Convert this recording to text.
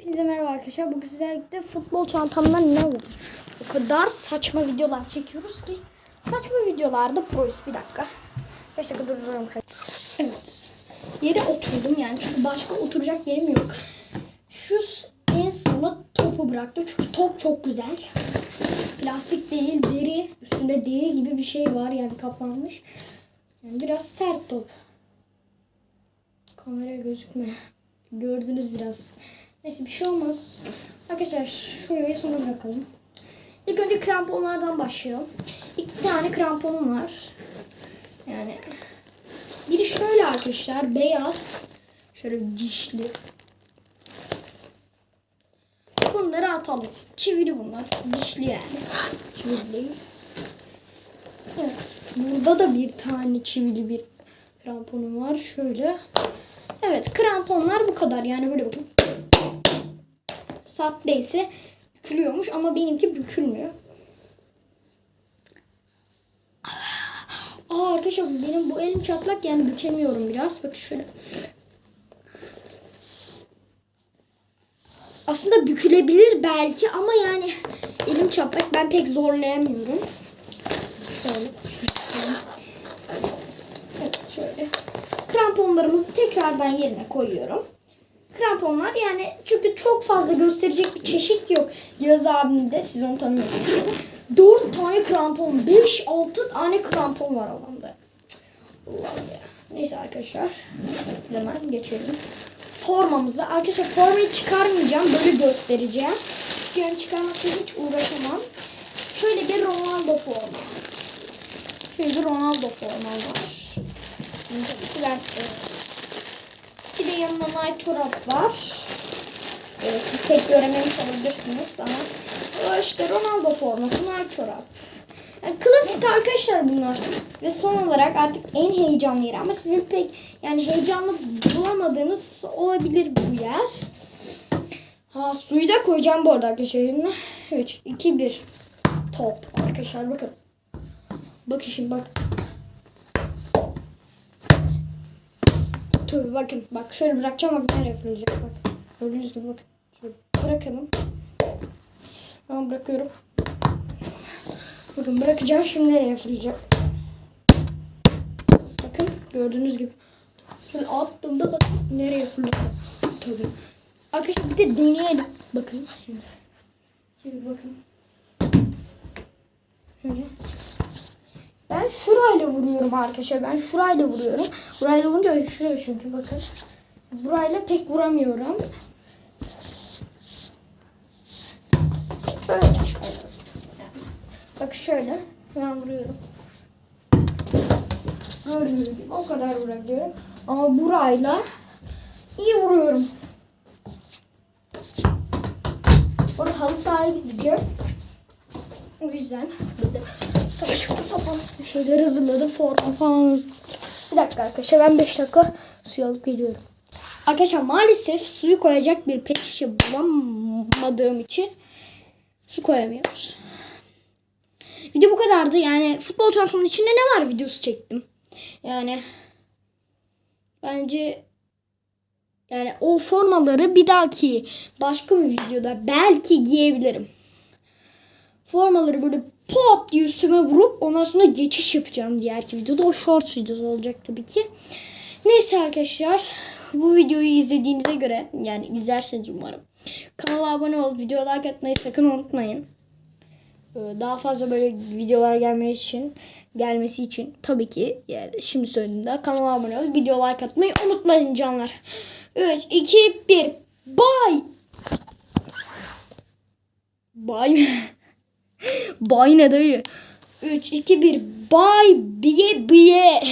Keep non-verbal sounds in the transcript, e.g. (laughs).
Hepinize merhaba arkadaşlar. Bugün sizlerle futbol çantamda ne var? O kadar saçma videolar çekiyoruz ki. Saçma videolarda proyuz. Bir dakika. 5 dakika durduruyorum. Evet. Yere oturdum yani çünkü başka oturacak yerim yok. Şu en sona topu bıraktım çünkü top çok güzel. Plastik değil deri. Üstünde deri gibi bir şey var yani kaplanmış. Yani biraz sert top. Kameraya gözükmüyor. Gördünüz biraz. Neyse bir şey olmaz. Arkadaşlar şuraya sona bırakalım. İlk önce kramponlardan başlayalım. İki tane kramponum var. Yani biri şöyle arkadaşlar beyaz. Şöyle dişli. Bunları atalım. Çivili bunlar. Dişli yani. Çivili değil. Evet. Burada da bir tane çivili bir kramponum var. Şöyle. Evet kramponlar bu kadar. Yani böyle bakın. Satteyse bükülüyormuş ama benimki bükülmüyor. Aa arkadaşlar benim bu elim çatlak yani bükemiyorum biraz. Bak şöyle. Aslında bükülebilir belki ama yani elim çatlak ben pek zorlayamıyorum. Şöyle, şöyle. Evet şöyle. Kramponlarımızı tekrardan yerine koyuyorum. Kramponlar yani çünkü çok fazla gösterecek bir çeşit yok. Yağız abim de siz onu tanımıyorsunuz. 4 tane krampon, 5-6 tane krampon var adamda. Allah'ım ya. Neyse arkadaşlar. Biz hemen geçelim. Formamızı. Arkadaşlar formayı çıkarmayacağım. Böyle göstereceğim. Yani çıkarmakla hiç uğraşamam. Şöyle bir Ronaldo forma. Şöyle bir Ronaldo forma var. Tabii e, bir de yanına Nike çorap var. Evet, siz pek görememiş olabilirsiniz ama işte Ronaldo forması Nike çorap. Yani klasik arkadaşlar bunlar. Ve son olarak artık en heyecanlı yeri ama sizin pek yani heyecanlı bulamadığınız olabilir bu yer. Ha suyu da koyacağım bu arada arkadaşlar yerine. 3, 2, 1. Top. Arkadaşlar bakın. Bakın şimdi bak. Tabii bakın bak şöyle bırakacağım bak nereye fırlayacak bak. Gördüğünüz gibi bakın. Şöyle bırakalım. Tamam bırakıyorum. Bakın bırakacağım şimdi nereye fırlayacak. Bakın gördüğünüz gibi. Şöyle attığımda bak nereye fırladı. Tabii. Arkadaşlar bir de deneyelim. Bakın şimdi. Şimdi bakın. Şöyle. Ben şurayla vuruyorum arkadaşlar. Ben şurayla vuruyorum. Burayla vurunca şuraya çünkü bakın. Burayla pek vuramıyorum. Bak şöyle. Ben vuruyorum. Gördüğünüz gibi o kadar vurabiliyorum. Ama burayla iyi vuruyorum. Orada halı sahaya gideceğim. O yüzden saçma sapan şeyler hazırladım. Forma falan hazırladım. Bir dakika arkadaşlar ben 5 dakika suyu alıp geliyorum. Arkadaşlar maalesef suyu koyacak bir pet şişe bulamadığım için su koyamıyoruz. Video bu kadardı. Yani futbol çantamın içinde ne var videosu çektim. Yani bence yani o formaları bir dahaki başka bir videoda belki giyebilirim. Formaları böyle pop diye üstüme vurup ondan sonra geçiş yapacağım diğerki videoda. O short videosu olacak tabii ki. Neyse arkadaşlar bu videoyu izlediğinize göre yani izlerseniz umarım. Kanala abone olup video like atmayı sakın unutmayın. Ee, Daha fazla böyle videolar gelmesi için gelmesi için tabii ki yani şimdi söyledim daha kanala abone olup video like atmayı unutmayın canlar. 3 2 1 Bye. Bye. (laughs) Bye ne dayı? 3 2 1 Bye biye biye.